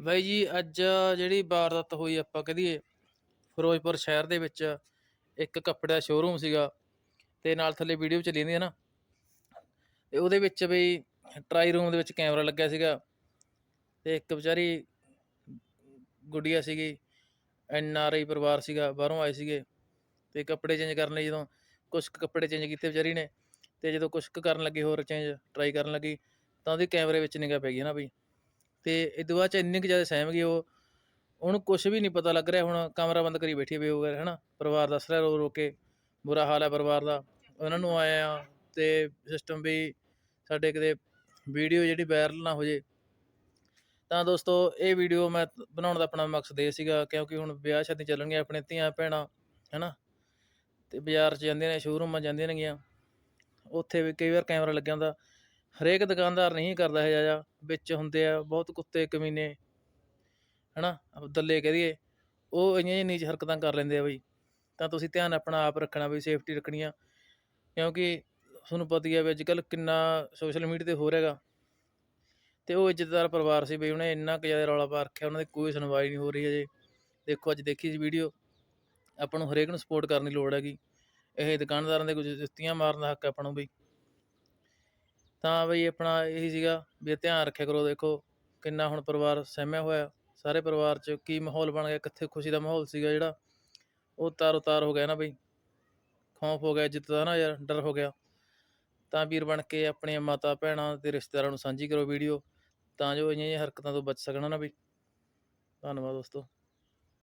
ਬਾਈ ਜੀ, ਅੱਜ ਜਿਹੜੀ ਵਾਰਦਾਤ ਹੋਈ ਆਪਾਂ ਕਹਦੀਏ ਫਿਰੋਜ਼ਪੁਰ ਸ਼ਹਿਰ ਦੇ ਵਿੱਚ ਇੱਕ ਕੱਪੜੇ ਦਾ ਸ਼ੋਰੂਮ ਸੀਗਾ ਤੇ ਨਾਲ ਥੱਲੇ ਵੀਡੀਓ ਚੱਲੀ ਜਾਂਦੀ ਹੈ ਨਾ। ਤੇ ਉਹਦੇ ਵਿੱਚ ਬਈ ਟਰਾਈ ਰੂਮ ਦੇ ਵਿੱਚ ਕੈਮਰਾ ਲੱਗਿਆ ਸੀਗਾ ਤੇ ਇੱਕ ਵਿਚਾਰੀ ਗੁੱਡੀਆ ਸੀਗੀ, ਐਨ ਆਰ ਆਈ ਪਰਿਵਾਰ ਸੀਗਾ, ਬਾਹਰੋਂ ਆਏ ਸੀਗੇ ਤੇ ਕੱਪੜੇ ਚੇਂਜ ਕਰਨ ਲਈ ਜਦੋਂ ਕੁਛ ਕੁ ਕੱਪੜੇ ਚੇਂਜ ਕੀਤੇ ਵਿਚਾਰੀ ਨੇ ਤੇ ਜਦੋਂ ਕੁਛ ਕੁ ਕਰਨ ਲੱਗੀ, ਹੋਰ ਚੇਂਜ ਟਰਾਈ ਕਰਨ ਲੱਗੀ, ਤਾਂ ਉਹਦੇ ਕੈਮਰੇ ਵਿੱਚ ਨਿਗਾਹ ਪੈ ਗਈ ਨਾ ਬਈ। ਅਤੇ ਇਹ ਤੋਂ ਬਾਅਦ ਚ ਇੰਨੀ ਕੁ ਜ਼ਿਆਦਾ ਸਹਿਮ ਗਈ ਉਹ। ਉਹਨੂੰ ਕੁਛ ਵੀ ਨਹੀਂ ਪਤਾ ਲੱਗ ਰਿਹਾ, ਹੁਣ ਕਮਰਾ ਬੰਦ ਕਰੀ ਬੈਠੀ ਹੈ ਬੇਹੋਗਰ ਹੈ ਨਾ ਪਰਿਵਾਰ ਦੱਸ ਰਿਹਾ ਰੋ ਰੋ ਕੇ, ਬੁਰਾ ਹਾਲ ਹੈ ਪਰਿਵਾਰ ਦਾ। ਉਹਨਾਂ ਨੂੰ ਆਇਆ ਅਤੇ ਸਿਸਟਮ ਵੀ ਸਾਡੇ ਕਿਤੇ ਵੀਡੀਓ ਜਿਹੜੀ ਵਾਇਰਲ ਨਾ ਹੋ ਜੇ। ਤਾਂ ਦੋਸਤੋ, ਇਹ ਵੀਡੀਓ ਮੈਂ ਬਣਾਉਣ ਦਾ ਆਪਣਾ ਮਕਸਦ ਇਹ ਸੀਗਾ, ਕਿਉਂਕਿ ਹੁਣ ਵਿਆਹ ਸ਼ਾਦੀ ਚੱਲਣਗੀਆਂ ਆਪਣੇ ਧੀਆਂ ਭੈਣਾਂ ਹੈ ਨਾ ਅਤੇ ਬਾਜ਼ਾਰ 'ਚ ਜਾਂਦੀਆਂ ਨੇ ਸ਼ੋਰੂਮਾਂ ਜਾਂਦੀਆਂ ਨੇਗੀਆਂ। ਉੱਥੇ ਵੀ ਕਈ ਵਾਰ ਕੈਮਰਾ ਲੱਗਿਆ ਹੁੰਦਾ। ਹਰੇਕ ਦੁਕਾਨਦਾਰ ਨਹੀਂ ਕਰਦਾ ਇਹ ਜਿਹਾ ਵਿੱਚ ਹੁੰਦੇ ਆ, ਬਹੁਤ ਕੁੱਤੇ ਕਮੀਨੇ, ਹੈਨਾ? ਦੱਲੇ ਕਹਿ ਦਈਏ, ਉਹ ਇੰਨੀਆਂ ਜਿਹੀਆਂ ਨੀਚ ਹਰਕਤਾਂ ਕਰ ਲੈਂਦੇ ਆ ਬਈ। ਤਾਂ ਤੁਸੀਂ ਧਿਆਨ ਆਪਣਾ ਆਪ ਰੱਖਣਾ ਬਈ ਸੇਫਟੀ ਰੱਖਣੀ ਆ। ਕਿਉਂਕਿ ਤੁਹਾਨੂੰ ਪਤਾ ਹੀ ਆ ਵੀ ਅੱਜ ਕੱਲ੍ਹ ਕਿੰਨਾ ਸੋਸ਼ਲ ਮੀਡੀਆ ਤੇ ਹੋ ਰਿਹਾਗਾ ਤੇ ਉਹ ਇੱਜ਼ਤਦਾਰ ਪਰਿਵਾਰ ਸੀ ਬਈ, ਉਹਨੇ ਇੰਨਾ ਕੁ ਜ਼ਿਆਦਾ ਰੌਲਾ ਪਾ ਰੱਖਿਆ, ਉਹਨਾਂ ਦੀ ਕੋਈ ਸੁਣਵਾਈ ਨਹੀਂ ਹੋ ਰਹੀ ਅਜੇ। ਦੇਖੋ, ਅੱਜ ਦੇਖੀ ਸੀ ਵੀਡੀਓ ਆਪਾਂ ਨੂੰ ਹਰੇਕ ਨੂੰ ਸਪੋਰਟ ਕਰਨ ਦੀ ਲੋੜ ਹੈਗੀ। ਇਹ ਦੁਕਾਨਦਾਰਾਂ ਦੇ ਕੁਝ ਜੁੱਤੀਆਂ ਮਾਰਨ ਦਾ ਹੱਕ ਹੈ ਆਪਾਂ ਨੂੰ ਬਈ। ਤਾਂ ਬਈ ਆਪਣਾ ਇਹੀ ਸੀਗਾ ਵੀ ਧਿਆਨ ਰੱਖਿਆ ਕਰੋ, ਦੇਖੋ ਕਿੰਨਾ ਹੁਣ ਪਰਿਵਾਰ ਸਹਿਮਿਆ ਹੋਇਆ, ਸਾਰੇ ਪਰਿਵਾਰ 'ਚ ਕੀ ਮਾਹੌਲ ਬਣ ਗਿਆ, ਕਿੱਥੇ ਖੁਸ਼ੀ ਦਾ ਮਾਹੌਲ ਸੀਗਾ ਜਿਹੜਾ, ਉਹ ਤਾਰੋ ਤਾਰ ਹੋ ਗਿਆ ਨਾ ਬਈ। ਖੌਫ ਹੋ ਗਿਆ ਇੱਜ਼ਤ ਦਾ ਨਾ ਯਾਰ, ਡਰ ਹੋ ਗਿਆ। ਤਾਂ ਵੀਰ ਬਣ ਕੇ ਆਪਣੀਆਂ ਮਾਤਾ ਭੈਣਾਂ ਤੇ ਰਿਸ਼ਤੇਦਾਰਾਂ ਨੂੰ ਸਾਂਝੀ ਕਰੋ ਵੀਡੀਓ, ਤਾਂ ਜੋ ਇਹੀਆਂ ਜਿਹੀਆਂ ਹਰਕਤਾਂ ਤੋਂ ਬਚ ਸਕਣ ਨਾ ਬਈ। ਧੰਨਵਾਦ ਦੋਸਤੋ।